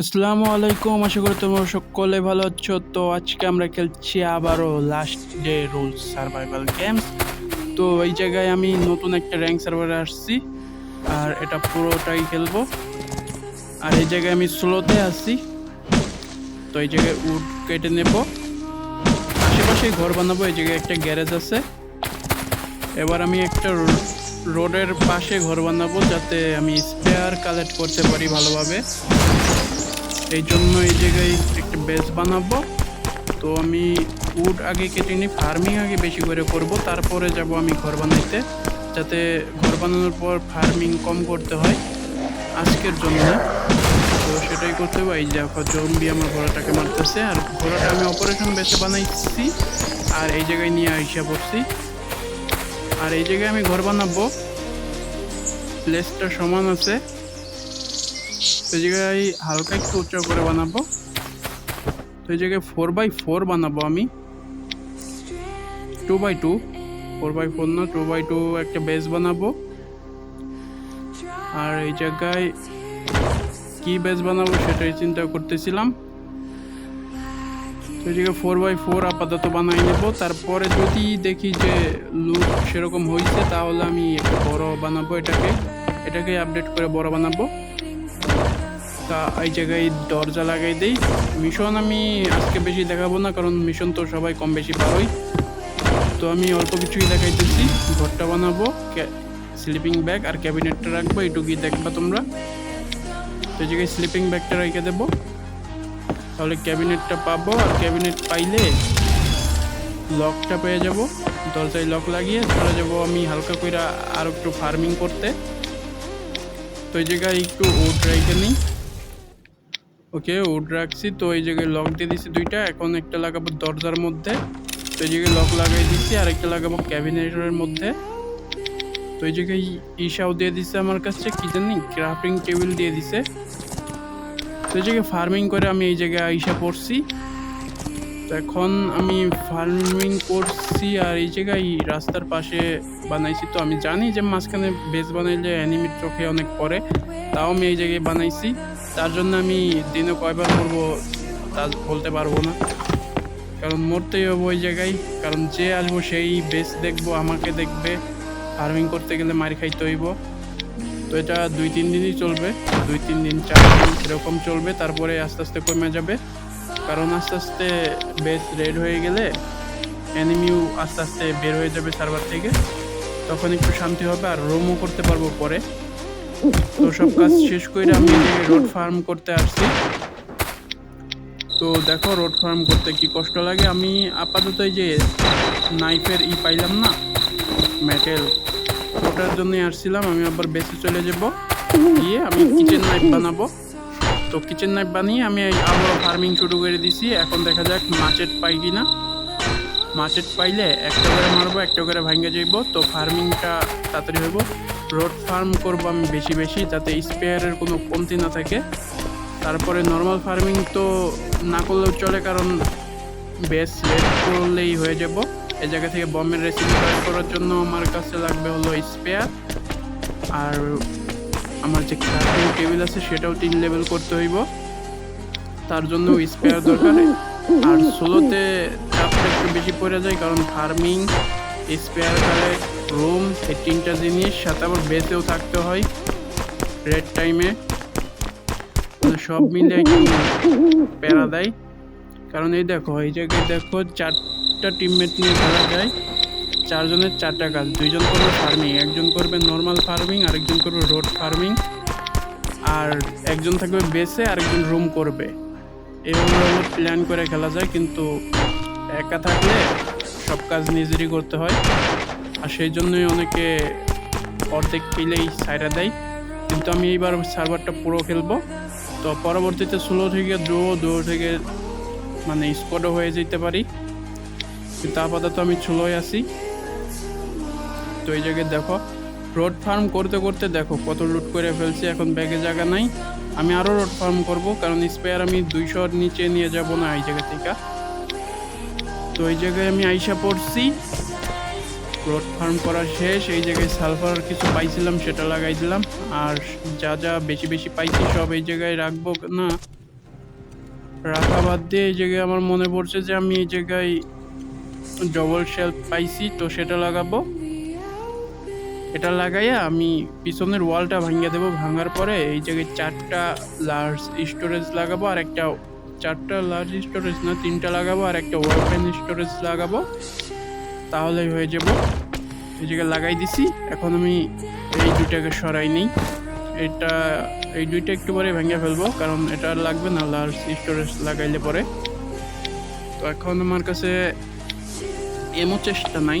আসসালামু আলাইকুম আশা করি তোমরা সকলে ভালো আছো। তো আজকে আমরা খেলছি আবারও last day rules survival games তো এই জায়গায় আমি নতুন একটা র্যাঙ্ক সার্ভারে আসছি, আর এটা পুরোটাই খেলব। আর এই জায়গায় আমি স্লোতে আসছি তো এই জায়গায় উড কেটে নেব। আশেপাশে ঘর বানাবো, এই জায়গায় একটা গ্যারেজ আছে। এবার আমি একটা রোডের পাশে ঘর বানাবো যাতে আমি স্পেয়ার কালেক্ট করতে পারি ভালোভাবে। এই জন্য এই জায়গায় একটা বেস বানাবো। তো আমি উড আগে কেটে নিই ফার্মিং আগে বেশি করে করব। তারপরে যাব আমি ঘর বানাইতে, যাতে ঘর বানানোর পর ফার্মিং কম করতে হয় আজকের জন্য। তো সেটাই করতে হবে। এই দেখো জম্বি আমার ঘোড়াটাকে মারতেছে। আর ঘোড়াটা আমি অপারেশন বেসে বানাইছি। আর এই জায়গায় নিয়ে আইসা পড়ছি। আর এই জায়গায় আমি ঘর বানাবো। প্লেসটা সমান আছে। তো এই জায়গায় হালকা একটু উঁচু করে বানাবো। তো এই জায়গায় ফোর বাই ফোর বানাবো আমি। Two by two four by four না টু বাই টু একটা বেস বানাবো। আর এই জায়গায় কি বেস বানাবো সেটাই চিন্তা করতেছিলাম। জায়গায় ফোর বাই ফোর আপাতত বানাই নেব। তারপরে যদি দেখি যে লুক সেরকম হয়েছে তাহলে আমি একটু বড় বানাবো এটাকে। এটাকে আপডেট করে বড় বানাবো। তা এই জায়গায় দরজা লাগাই দেই। মিশন আমি আজকে বেশি দেখাবো না, কারণ মিশন তো সবাই কম বেশি পারোই। তো আমি অল্প কিছুই দেখাইতেছি। ঘরটা বানাবো স্লিপিং ব্যাগ আর ক্যাবিনেটটা রাখব এইটুকুই দেখবা তোমরা। তো এই জায়গায় স্লিপিং ব্যাগটা রেখে দেবো। তাহলে ক্যাবিনেটটা পাবো আর ক্যাবিনেট পাইলে লকটা পেয়ে যাব। দরজায় লক লাগিয়ে চলে যাব আমি হালকা করে আর একটু ফার্মিং করতে। তো এই জায়গায় একটু ওট রেখে নিই। ওকে, উড রাখছি। তো এই জায়গায় লক দিয়ে দিছি দুইটা। এখন একটা লাগাবো দরজার মধ্যে। তো এই জায়গায় লক লাগাই দিছি। আর একটা লাগাবো ক্যাবিনেটের মধ্যে। তো এই জায়গায় ইশাও দিয়ে দিছে আমার কাছে। কি জানি ক্রাফটিং টেবিল দিয়ে দিছে। এই জায়গায় ফার্মিং করে আমি এই জায়গায় আইসা পড়ছি। এখন আমি ফার্মিং করছি আর এই জায়গায় রাস্তার পাশে বানাইছি। তো আমি জানি যে মাঝখানে বেস বানাইলে অ্যানিমির চোখে অনেক পরে তাও আমি এই জায়গায় বানাইছি। তার জন্য আমি দিনে কয়বার করব তা বলতে পারব না। কারণ মরতেই হবে ওই জায়গায়। কারণ যে আসব সেই বেস দেখব, আমাকে দেখবে। ফার্মিং করতে গেলে মার খাইতে হইব। তো এটা দুই, তিন দিনই চলবে। দুই, তিন দিন, চার দিন এরকম চলবে, তারপরে আস্তে আস্তে কমে যাবে। কারণ আস্তে আস্তে বেস রেড হয়ে গেলে অ্যানিমিউ আস্তে আস্তে বের হয়ে যাবে সার্ভার থেকে। তখন একটু শান্তি হবে আর রোমও করতে পারব পরে। তো সব কাজ শেষ করে আমি রোড ফার্ম করতে আসছি। তো দেখো রোড ফার্ম করতে কি কষ্ট লাগে? আমি আপাতত এই যে নাইফের ই পাইলাম না মেটেল ওটার জন্যই আসছিলাম, আমি আবার বেশি চলে যাব। গিয়ে আমি কিচেন নাইফ বানাবো। তো কিচেন নাইফ বানিয়ে আমি আবার ফার্মিং শুরু করে দিছি। এখন দেখা যাক মাছের পাই কি না মাছের পাইলে একটা করে মারবো, একটা করে ভাঙ্গে যাইব। তো ফার্মিংটা তাড়াতাড়ি হইব। রোড ফার্ম করব আমি বেশি বেশি, যাতে স্পেয়ারের কোনো কমতি না থাকে। তারপরে নর্মাল ফার্মিং তো না করলেও চলে, কারণ বেস রেড করলেই হয়ে যাব। এই জায়গা থেকে বমের রেসিপি করার জন্য আমার কাছে লাগবে হলো স্পেয়ার। আর আমার যে ক্রাফটিং টেবিল আছে সেটাও তিন লেভেল করতে হইব। তার জন্য স্পেয়ার দরকার। আর সোলোতে চাপটা একটু বেশি পড়ে যায় কারণ ফার্মিং স্পেয়ার কালে রুম এই তিনটা জিনিস, সাথে আবার বেসেও থাকতে হয় রেড টাইমে সব মিলে একটু প্যারা দেয় কারণ এই দেখো, এই জায়গায় দেখো চারটা টিমমেট নিয়ে খেলা যায়। চারজনের চারটা কাজ। দুইজন করবে ফার্মিং একজন করবে নর্মাল ফার্মিং আরেকজন করবে রোড ফার্মিং আর একজন থাকবে বেসে আরেকজন রুম করবে। এইভাবে প্ল্যান করে খেলা যায়, কিন্তু একা থাকলে সব কাজ নিজেরই করতে হয়। আর সেই জন্যই অনেকে অর্ধেক পেলেই সাইডা দেয়। কিন্তু আমি এইবার সার্ভারটা পুরো খেলব। তো পরবর্তীতে ষোলো থেকে ড্রো ড্রো থেকে মানে স্কোয়াডও হয়ে যেতে পারি। কিন্তু আপাতত আমি ষোলোই আছি। তো এই জায়গায় দেখো, রোড ফার্ম করতে করতে দেখো কত লুট করে ফেলছি, এখন ব্যাগে জায়গা নাই। আমি আরও রোড ফার্ম করব, কারণ স্পেয়ার আমি দুইশোর নিচে নিয়ে যাব না এই জায়গা থেকে। তো এই জায়গায় আমি আইসা পড়ছি। রোড ফার্ম করা শেষ, এই জায়গায় সালফার কিছু পাইছিলাম, সেটা লাগাই দিলাম। আর যা যা বেশি বেশি পাইছি, সব এই জায়গায় রাখব না। রাখা বাদ দিয়ে এই জায়গায় আমার মনে পড়ছে যে আমি এই জায়গায় ডবল শেলফ পাইছি, তো সেটা লাগাবো। এটা লাগাইয়া আমি পিছনের ওয়ালটা ভাঙিয়ে দেবো। ভাঙার পরে এই জায়গায় চারটা লার্জ স্টোরেজ লাগাবো আর একটা, চারটা লার্জ স্টোরেজ না, তিনটা লাগাবো আর একটা ওয়ালপেন স্টোরেজ লাগাবো। তাহলেই হয়ে যাব। এই জায়গায় লাগাই দিছি। এখন আমি এই দুইটাকে সরাই নিই। এটা, এই দুইটা একটু পরে ভেঙে ফেলব, কারণ এটা লাগবে না লার্জ স্টোরেজ লাগাইলে পরে। তো এখন আমার কাছে এমও চেষ্টা নাই।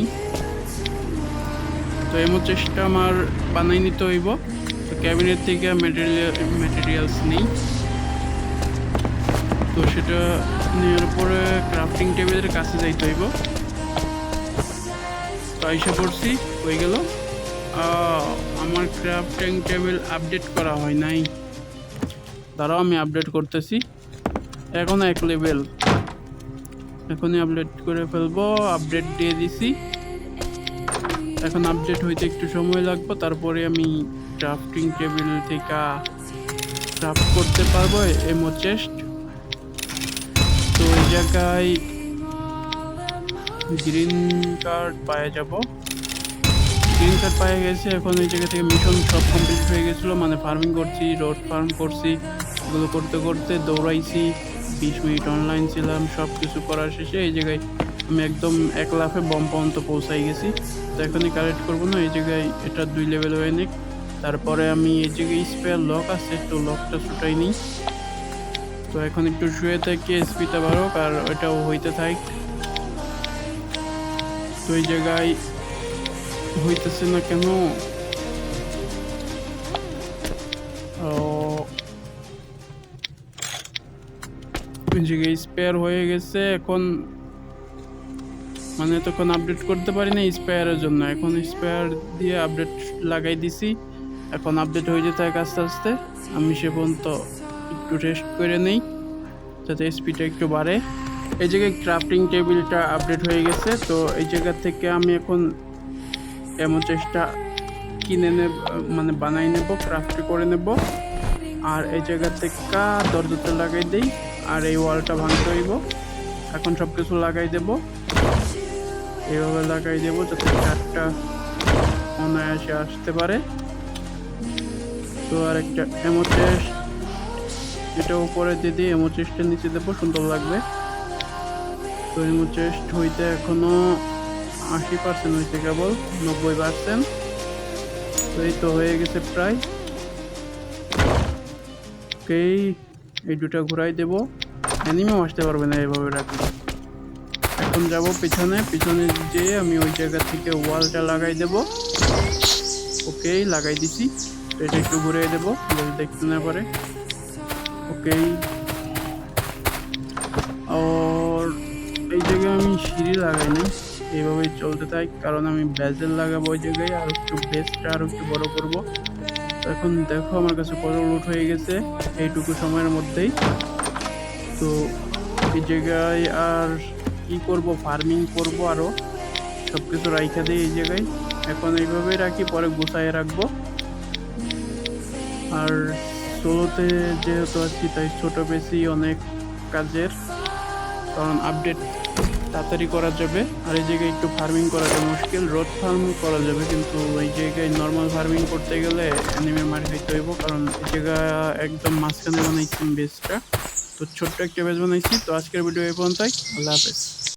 তো এমও চেষ্টা আমার বানাই নিতে হইব। তো ক্যাবিনেট থেকে ম্যাটেরিয়াল ম্যাটেরিয়ালস নেই। তো সেটা নেওয়ার পরে ক্রাফটিং টেবিলের কাছে যাইতে হইব। তো আইসা পড়ছি, হয়ে গেল। আমার ক্রাফটিং টেবিল আপডেট করা হয় নাই। দাঁড়াও, আমি আপডেট করতেছি। এখন এক লেভেল এখনই আপডেট করে ফেলব আপডেট দিয়ে দিছি। এখন আপডেট হইতে একটু সময় লাগবে, তারপরে আমি ক্রাফটিং টেবিল থেকে ক্রাফট করতে পারব এমো চেস্ট তো এই জায়গায় গ্রিন কার্ড পাওয়া যাব। গ্রিন কার্ড পাওয়া গেছে, এখন এই জায়গা থেকে মিশন সব কমপ্লিট হয়ে গেছিল মানে ফার্মিং করছি রোড ফার্ম করছি, এগুলো করতে করতে দৌড়াইছি। বিশ মিনিট অনলাইন ছিলাম সব কিছু করার শেষে এই জায়গায় আমি একদম এক লাফে বম পর্যন্ত পৌঁছাই গেছি। তো এখনই কালেক্ট করব না, এই জায়গায় এটা দুই লেভেল হয়ে নিক। তারপরে আমি এই জায়গায় স্পেয়ার লক আছে, তো লকটা ছুটাই নিই। তো এখন একটু শুয়ে থেকে স্পিটা বাড়ুক আর ওইটাও হইতে থাক। তো এই জায়গায় হইতেছে না কেন? জায়গায় স্পেয়ার হয়ে গেছে, এখন মানে তখন আপডেট করতে পারি না স্পেয়ারের জন্য। এখন স্পেয়ার দিয়ে আপডেট লাগাই দিছি, এখন আপডেট হয়ে যেতে থাকে আস্তে আস্তে। আমি সে পর্যন্ত একটু রেস্ট করে নেই, যাতে স্পিডটা একটু বাড়ে। এই জায়গায় ক্রাফটিং টেবিলটা আপডেট হয়ে গেছে, তো এই জায়গা থেকে আমি এখন এমন চেষ্টা কিনে নেব মানে বানাই নেব ক্রাফট করে নেব। আর এই জায়গা থেকে দরজাতে লাগাই দেই। আর এই ওয়ালটা ভাঙতে হইব। এখন সব কিছু লাগাই দেব। এইভাবে লাগাই দেব যাতে চারটা অনায়াসে আসতে পারে। তো আর একটা এমো চেস্ট এটা উপরে দিয়ে দিয়ে এমো চেস্টের নিচে দেবো, সুন্দর লাগবে। তো এমো চেস্ট হইতে এখনও আশি পার্সেন্ট হয়েছে কেবল, নব্বই পার্সেন্ট তো এই তো হয়ে গেছে প্রায়। ওকেই এই দুটা ঘুরাই দেব। অ্যানিমেও আসতে পারবে না এইভাবে রাখলে। এখন যাব পিছনে। পিছনে যেয়ে আমি ওই জায়গা থেকে ওয়ালটা লাগাই দেব। ওকেই লাগাই দিছি। এটা একটু ঘুরিয়ে দেবো। যদি দেখতে না পারে। ওকেই। আর এই জায়গায় আমি সিঁড়ি লাগাই নাই। এইভাবেই চলতে থাক। কারণ আমি ব্যাজেল লাগাবো ওই জায়গায়। আর একটু বেসটা আর একটু বড় করব। এখন দেখো আমার কাছে কত লুট হয়ে গেছে, এইটুকু সময়ের মধ্যেই। তো এই জায়গায় আর কি করব? ফার্মিং করব আরও সব কিছু রাইখা দিই এই জায়গায়। এখন এইভাবেই রাখি, পরে গুছাইয়ে রাখব। আর সোলোতে যেহেতু আছি, তাই ছোটো বেশি অনেক কাজের। কারণ আপডেট তাড়াতাড়ি করা যাবে। আর এই জায়গায় একটু ফার্মিং করাটা মুশকিল। রোড ফার্ম করা যাবে, কিন্তু এই জায়গায় নর্মাল ফার্মিং করতে গেলে অ্যানিমে মারি খাইতে হইব, কারণ এই জায়গা একদম মাঝখানে বানাইছি বেসটা তো ছোট্ট একটা বেস বানাইছি। তো আজকের ভিডিও এই পর্যন্তই। আল্লাহ হাফেজ।